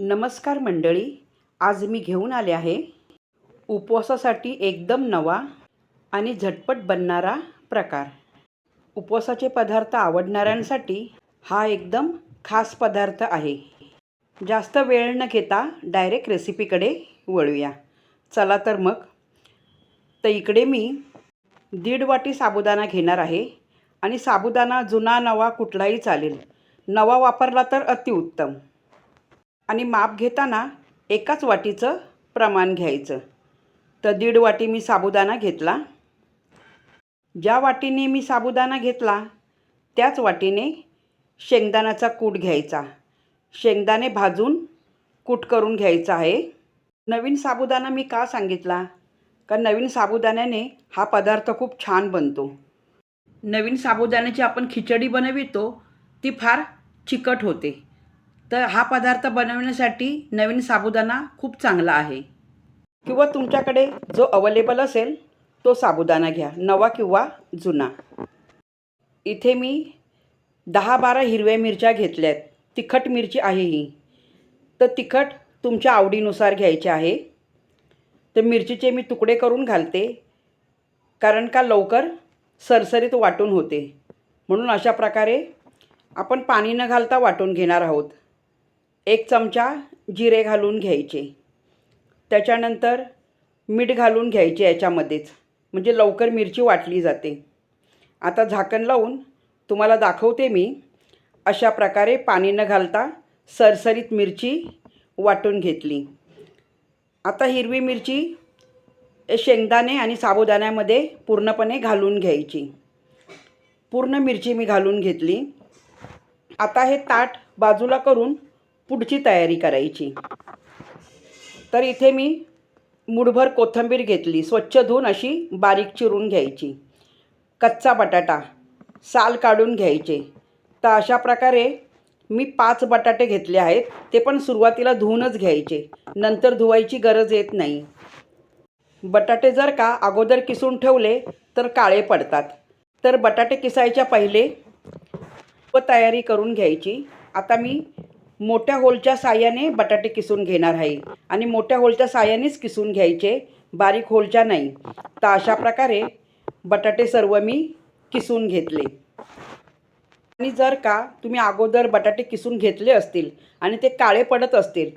नमस्कार मंडळी आज मी घेऊन आले आहे उपवासासाठी एकदम नवा आणि झटपट बनणारा प्रकार. उपवासाचे पदार्थ आवडणाऱ्यांसाठी हा एकदम खास पदार्थ आहे. जास्त वेळ न घेता डायरेक्ट रेसिपीकडे वळूया. चला तर मग. तर इकडे मी दीड वाटी साबुदाणा घेणार आहे आणि साबुदाणा जुना नवा कुठलाही चालेल. नवा वापरला तर अतिउत्तम. आणि माप घेताना एकाच वाटीचं प्रमाण घ्यायचं. तर दीड वाटी मी साबुदाणा घेतला. ज्या वाटीने मी साबुदाणा घेतला त्याच वाटीने शेंगदाण्याचा कूट घ्यायचा. शेंगदाणे भाजून कूट करून घ्यायचा आहे. नवीन साबुदाणा मी का सांगितला? का नवीन साबुदाण्याने हा पदार्थ खूप छान बनतो. नवीन साबुदाण्याची आपण खिचडी बनवितो ती फार चिकट होते. तर हा पदार्थ बनवण्यासाठी नवीन साबुदाणा खूप चांगला आहे. किंवा तुमच्याकडे जो अवेलेबल असेल तो साबुदाणा घ्या नवा किंवा जुना. इथे मी दहा बारा हिरव्या मिरच्या घेतल्या आहेत. तिखट मिरची आहे ही. तर तिखट तुमच्या आवडीनुसार घ्यायचे आहे. तर मिरचीचे मी तुकडे करून घालते. कारण का लवकर सरसरीत वाटून होते. म्हणून अशा प्रकारे आपण पाणी न घालता वाटून घेणार आहोत. एक चमचा जिरे घालून घ्यायचे. त्याच्यानंतर मीठ घालून घ्यायचे याच्यामध्येच. म्हणजे लवकर मिरची वाटली जाते. आता झाकण लावून तुम्हाला दाखवते मी अशा प्रकारे पाणी न घालता सरसरीत मिरची वाटून घेतली. आता हिरवी मिरची शेंगदाणे आणि साबुदाण्यामध्ये पूर्णपणे घालून घ्यायची. पूर्ण मिरची मी घालून घेतली. आता हे ताट बाजूला करून पुढची तयारी करायची. तर इथे मी मुठभर कोथिंबीर घेतली. स्वच्छ धुवून अशी बारीक चिरून घ्यायची. कच्चा बटाटा साल काढून घ्यायचे. तर अशा प्रकारे मी पाच बटाटे घेतले आहेत. ते पण सुरुवातीला धुवूनच घ्यायचे. नंतर धुवायची गरज येत नाही. बटाटे जर का अगोदर किसून ठेवले तर काळे पडतात. तर बटाटे किसायच्या पहिले व तयारी करून घ्यायची. आता मी मोठ्या होलच्या साह्याने बटाटे किसून घेणार आहे. आणि मोठ्या होलच्या साह्यानेच किसून घ्यायचे. बारीक होलच्या नाही. तर अशा प्रकारे बटाटे सर्व मी किसून घेतले. आणि जर का तुम्ही अगोदर बटाटे किसून घेतले असतील आणि ते काळे पडत असतील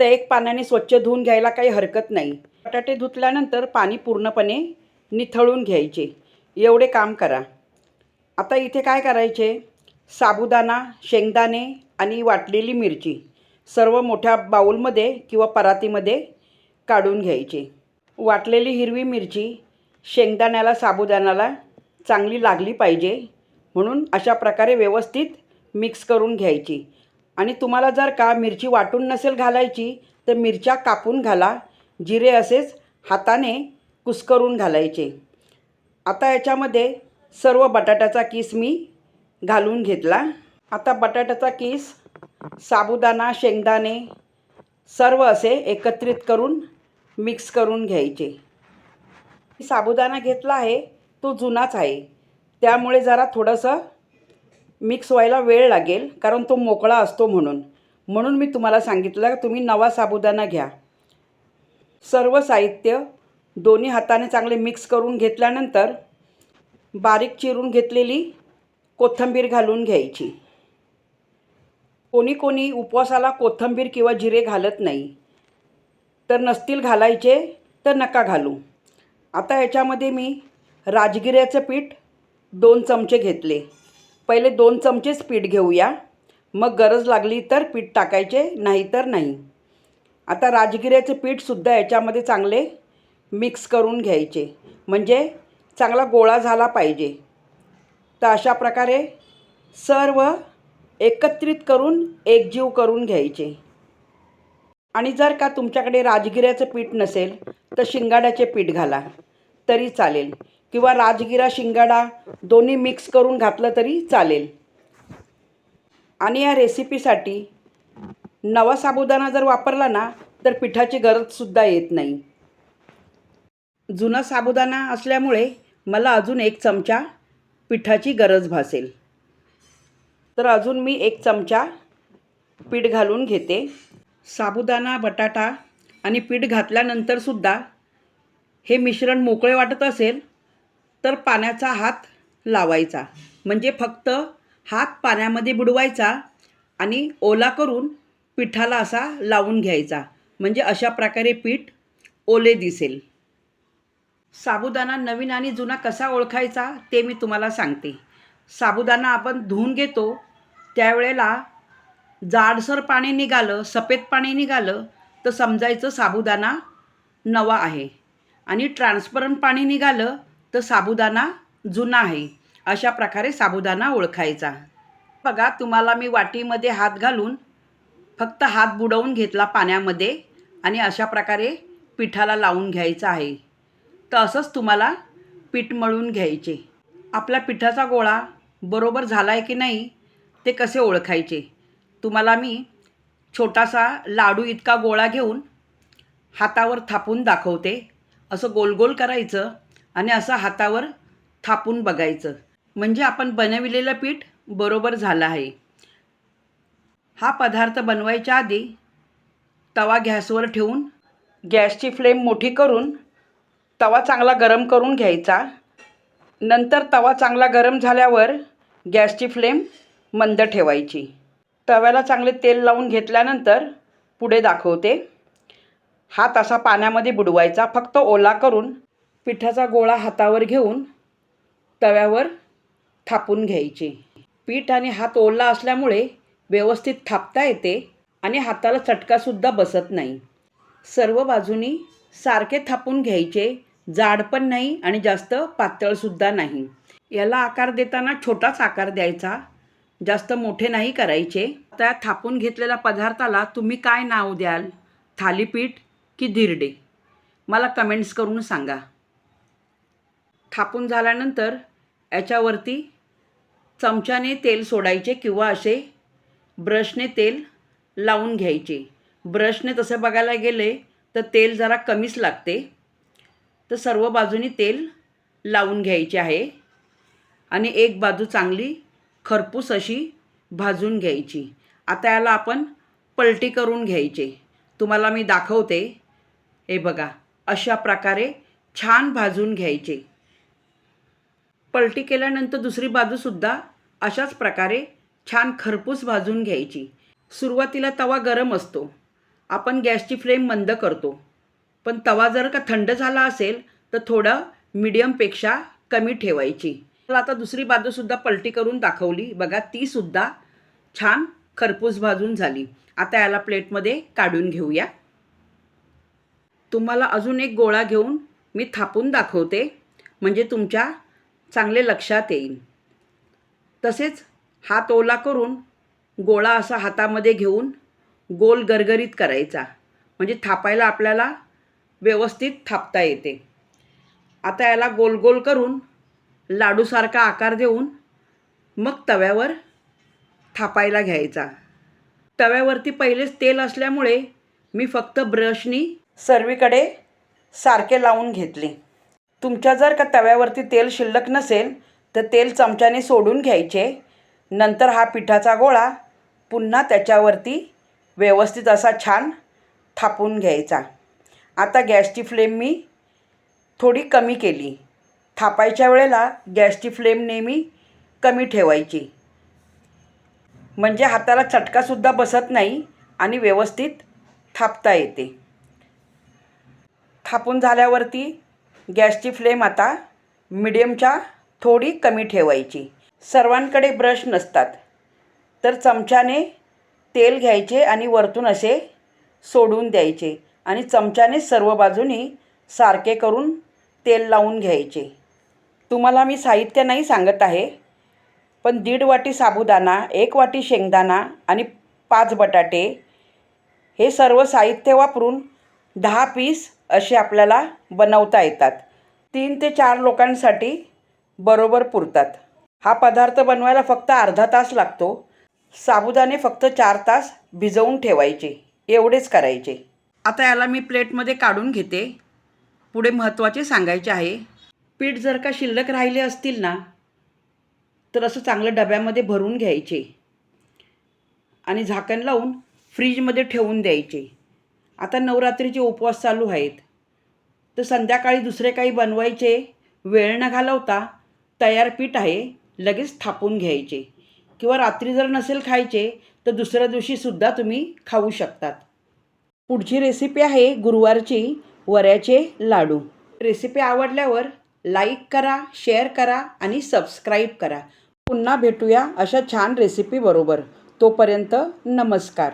तर एक पाण्याने स्वच्छ धुवून घ्यायला काही हरकत नाही. बटाटे धुतल्यानंतर पाणी पूर्णपणे निथळून घ्यायचे. एवढे काम करा. आता इथे काय करायचे? साबुदाणा शेंगदाणे आणि वाटलेली मिरची सर्व मोठ्या बाऊलमध्ये किंवा परातीमध्ये काढून घ्यायची. वाटलेली हिरवी मिरची शेंगदाण्याला साबुदाण्याला चांगली लागली पाहिजे म्हणून अशा प्रकारे व्यवस्थित मिक्स करून घ्यायची. आणि तुम्हाला जर का मिरची वाटून नसेल घालायची तर मिरच्या कापून घाला. जिरे असेच हाताने कुस्करून घालायचे. आता याच्यामध्ये सर्व बटाट्याचा किस मी घालून घेतला. आता बटाट्याचा किस साबुदाणा शेंगदाणे सर्व असे एकत्रित करून मिक्स करून घ्यायचे. साबुदाणा घेतला आहे तो जुनाच आहे. त्यामुळे जरा थोडंसं मिक्स व्हायला वेळ लागेल कारण तो मोकळा असतो म्हणून. म्हणून मी तुम्हाला सांगितलं की तुम्ही नवा साबुदाणा घ्या. सर्व साहित्य दोन्ही हाताने चांगले मिक्स करून घेतल्यानंतर बारीक चिरून घेतलेली कोथिंबीर घालून घ्यायची. कोणी कोणी उपवासाला कोथिंबीर किंवा जिरे घालत नाही. तर नसतील घालायचे तर नका घालू. आता याच्यामध्ये मी राजगिऱ्याचं पीठ दोन चमचे घेतले. पहिले दोन चमचेच पीठ घेऊया. मग गरज लागली तर पीठ टाकायचे नाही तर नाही. आता राजगिऱ्याचे पीठसुद्धा याच्यामध्ये चांगले मिक्स करून घ्यायचे. म्हणजे चांगला गोळा झाला पाहिजे. तर अशा प्रकारे सर्व एकत्रित करून एकजीव करून घ्यायचे. आणि जर का तुमच्याकडे राजगिऱ्याचं पीठ नसेल तर शिंगाड्याचे पीठ घाला तरी चालेल. किंवा राजगिरा शिंगाडा दोन्ही मिक्स करून घातलं तरी चालेल. आणि या रेसिपीसाठी नवा साबुदाणा जर वापरला ना तर पिठाची गरजसुद्धा येत नाही. जुना साबुदाणा असल्यामुळे मला अजून एक चमचा पिठाची गरज भासेल. तर अजून मी एक चमचा पीठ घालून घेते. साबुदाणा बटाटा आणि पीठ घातल्यानंतरसुद्धा हे मिश्रण मोकळे वाटत असेल तर पाण्याचा हात लावायचा. म्हणजे फक्त हात पाण्यामध्ये बुडवायचा आणि ओला करून पिठाला असा लावून घ्यायचा. म्हणजे अशा प्रकारे पीठ ओले दिसेल. साबुदाणा नवीन आणि जुना कसा ओळखायचा ते मी तुम्हाला सांगते. साबुदाणा आपण धुवून घेतो त्यावेळेला जाडसर पाणी निघालं सफेद पाणी निघालं तर समजायचं साबुदाणा नवा आहे. आणि ट्रान्सपरंट पाणी निघालं तर साबुदाणा जुना आहे. अशा प्रकारे साबुदाणा ओळखायचा. बघा तुम्हाला मी वाटीमध्ये हात घालून फक्त हात बुडवून घेतला पाण्यामध्ये आणि अशा प्रकारे पिठाला लावून घ्यायचं आहे. तर असंच तुम्हाला पीठ मळून घ्यायचे. आपला पिठाचा गोळा बरोबर झाला आहे की नाही ते कसे ओळखायचे? तुम्हाला मी छोटासा लाडू इतका गोळा घेऊन हातावर थापून दाखवते. असं गोल गोल करायचं आणि असं हातावर थापून बघायचं. म्हणजे आपण बनविलेलं पीठ बरोबर झालं आहे. हा पदार्थ बनवायच्या आधी तवा गॅसवर ठेवून गॅसची फ्लेम मोठी करून तवा चांगला गरम करून घ्यायचा. नंतर तवा चांगला गरम झाल्यावर गॅसची फ्लेम मंद ठेवायची. तव्याला चांगले तेल लावून घेतल्यानंतर पुढे दाखवते. हा असा पाण्यामध्ये बुडवायचा. फक्त ओला करून पिठाचा गोळा हातावर घेऊन तव्यावर थापून घ्यायची. पीठ आणि हात ओला असल्यामुळे व्यवस्थित थापता येते आणि हाताला चटकासुद्धा बसत नाही. सर्व बाजूनी सारखे थापून घ्यायचे. जाड पण नाही आणि जास्त पातळसुद्धा नाही. याला आकार देताना छोटाच आकार द्यायचा. जास्त मोठे नाही करायचे. त्या थापून घेतलेल्या पदार्थाला तुम्ही काय नाव द्याल? थालीपीठ की धिरडे? मला कमेंट्स करून सांगा. थापून झाल्यानंतर याच्यावरती चमच्याने तेल सोडायचे किंवा असे ब्रशने तेल लावून घ्यायचे. ब्रशने तसं बघायला गेले तर तेल जरा कमीच लागते. तर सर्व बाजूनी तेल लावून घ्यायचे आहे. आणि एक बाजू चांगली खरपूस अशी भाजून घ्यायची. आता याला आपण पलटी करून घ्यायचे. तुम्हाला मी दाखवते. हे बघा अशा प्रकारे छान भाजून घ्यायचे. पलटी केल्यानंतर दुसरी बाजूसुद्धा अशाच प्रकारे छान खरपूस भाजून घ्यायची. सुरुवातीला तवा गरम असतो. आपण गॅसची फ्लेम मंद करतो. पण तवा जर का थंड झाला असेल तर थोडं मिडियमपेक्षा कमी ठेवायची. आता दुसरी बाजूसुद्धा पलटी करून दाखवली. बघा तीसुद्धा छान खरपूस भाजून झाली. आता याला प्लेटमध्ये काढून घेऊया. तुम्हाला अजून एक गोळा घेऊन मी थापून दाखवते. म्हणजे तुमच्या चांगले लक्षात येईल. तसेच हात ओला करून गोळा असा हातामध्ये घेऊन गोल गरगरीत करायचा. म्हणजे थापायला आपल्याला व्यवस्थित थापता येते. आता याला गोल गोल करून लाडूसारखा आकार देऊन मग तव्यावर थापायला घ्यायचा. तव्यावरती पहिलेच तेल असल्यामुळे मी फक्त ब्रशनी सर्वीकडे सारखे लावून घेतले. तुमच्या जर का तव्यावरती तेल शिल्लक नसेल तर तेल चमच्याने सोडून घ्यायचे. नंतर हा पिठाचा गोळा पुन्हा त्याच्यावरती व्यवस्थित असा छान थापून घ्यायचा. आता गॅसची फ्लेम मी थोडी कमी केली. थापायच्या वेळेला गॅसची फ्लेम नेहमी कमी ठेवायची. म्हणजे हाताला चटकासुद्धा बसत नाही आणि व्यवस्थित थापता येते. थापून झाल्यावरती गॅसची फ्लेम आता मिडियमच्या थोडी कमी ठेवायची. सर्वांकडे ब्रश नसतात. तर चमच्याने तेल घ्यायचे आणि वरतून असे सोडून द्यायचे आणि चमच्याने सर्व बाजूनी सारखे करून तेल लावून घ्यायचे. तुम्हाला मी साहित्य नाही सांगत आहे पण दीड वाटी साबुदाणा एक वाटी शेंगदाणा आणि पाच बटाटे हे सर्व साहित्य वापरून दहा पीस असे आपल्याला बनवता येतात. तीन ते चार लोकांसाठी बरोबर पुरतात. हा पदार्थ बनवायला फक्त अर्धा तास लागतो. साबुदाणे फक्त चार तास भिजवून ठेवायचे एवढेच करायचे. आता याला मी प्लेटमध्ये काढून घेते. पुढे महत्त्वाचे सांगायचे आहे पीठ जर का शिल्लक राहिले असतील ना तर असं चांगलं डब्यामध्ये भरून घ्यायचे. आणि झाकण लावून फ्रीजमध्ये ठेवून द्यायचे. आता नवरात्रीचे उपवास चालू आहेत. तर संध्याकाळी दुसरे काही बनवायचे वेळ न घालवता तयार पीठ आहे लगेच थापून घ्यायचे. किंवा रात्री जर नसेल खायचे तर दुसऱ्या दिवशीसुद्धा तुम्ही खाऊ शकतात. पुढची रेसिपी आहे गुरुवारची वऱ्याचे लाडू. रेसिपी आवडल्यावर लाईक करा शेअर करा आणि सबस्क्राईब करा. पुन्हा भेटूया अशा छान रेसिपीबरोबर तोपर्यंत नमस्कार.